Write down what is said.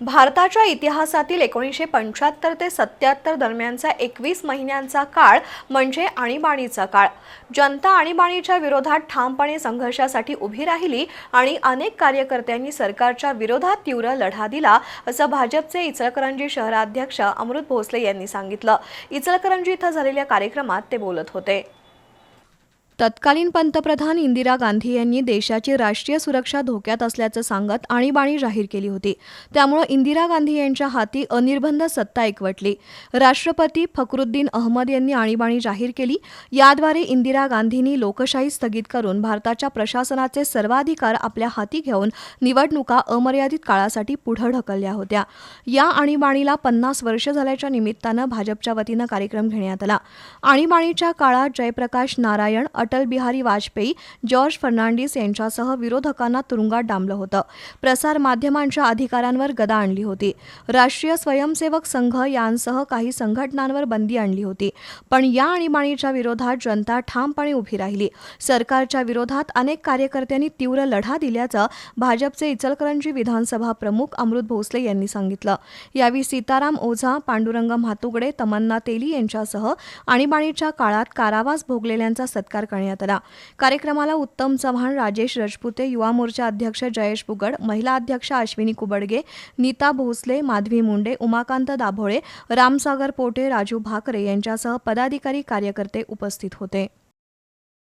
भारताच्या इतिहासातील एकोणीसशे पंच्याहत्तर ते सत्याहत्तर दरम्यानचा एकवीस महिन्यांचा काळ म्हणजे आणीबाणीचा काळ. जनता आणीबाणीच्या विरोधात ठामपणे संघर्षासाठी उभी राहिली आणि अनेक कार्यकर्त्यांनी सरकारच्या विरोधात तीव्र लढा दिला असं भाजपचे इचलकरंजी शहराध्यक्ष अमृत भोसले यांनी सांगितलं. इचलकरंजी इथं झालेल्या कार्यक्रमात ते बोलत होते. तत्कालीन पंतप्रधान इंदिरा गांधी यांनी देशाची राष्ट्रीय सुरक्षा धोक्यात असल्याचं सांगत आणीबाणी जाहीर केली होती. त्यामुळं इंदिरा गांधी यांच्या हाती अनिर्बंध सत्ता एकवटली. राष्ट्रपती फखरुद्दीन अहमद यांनी आणीबाणी जाहीर केली. याद्वारे इंदिरा गांधींनी लोकशाही स्थगित करून भारताच्या प्रशासनाचे सर्वाधिकार आपल्या हाती घेऊन निवडणुका अमर्यादित काळासाठी पुढे ढकलल्या होत्या. या आणीबाणीला पन्नास वर्ष झाल्याच्या निमित्तानं भाजपच्या वतीनं कार्यक्रम घेण्यात आला. आणीबाणीच्या काळात जयप्रकाश नारायण अटल बिहारी वाजपेयी जॉर्ज फर्नांडिस यांच्यासह विरोधकांना तुरुंगात डांबलं होतं. प्रसार माध्यमांच्या अधिकारांवर गदा आणली होती. राष्ट्रीय स्वयंसेवक संघ यांसह काही संघटनांवर बंदी आणली होती. पण या आणीबाणीच्या विरोधात जनता ठामपणे उभी राहिली. सरकारच्या विरोधात अनेक कार्यकर्त्यांनी तीव्र लढा दिल्याचं भाजपचे इचलकरंजी विधानसभा प्रमुख अमृत भोसले यांनी सांगितलं. यावेळी सीताराम ओझा पांडुरंग म्हातुगडे तमन्ना तेली यांच्यासह आणीबाणीच्या काळात कारावास भोगलेल्यांचा सत्कार करण्यात आला. कार्यक्रमाला उत्तम चव्हाण राजेश रजपुते युवा मोर्चा अध्यक्ष जयेश बुगड महिला अध्यक्ष अश्विनी कुबडगे नीता भोसले माधवी मुंडे उमाकांत दाभोळे रामसागर पोटे राजू भाकरे यांच्यासह पदाधिकारी कार्यकर्ते उपस्थित होते.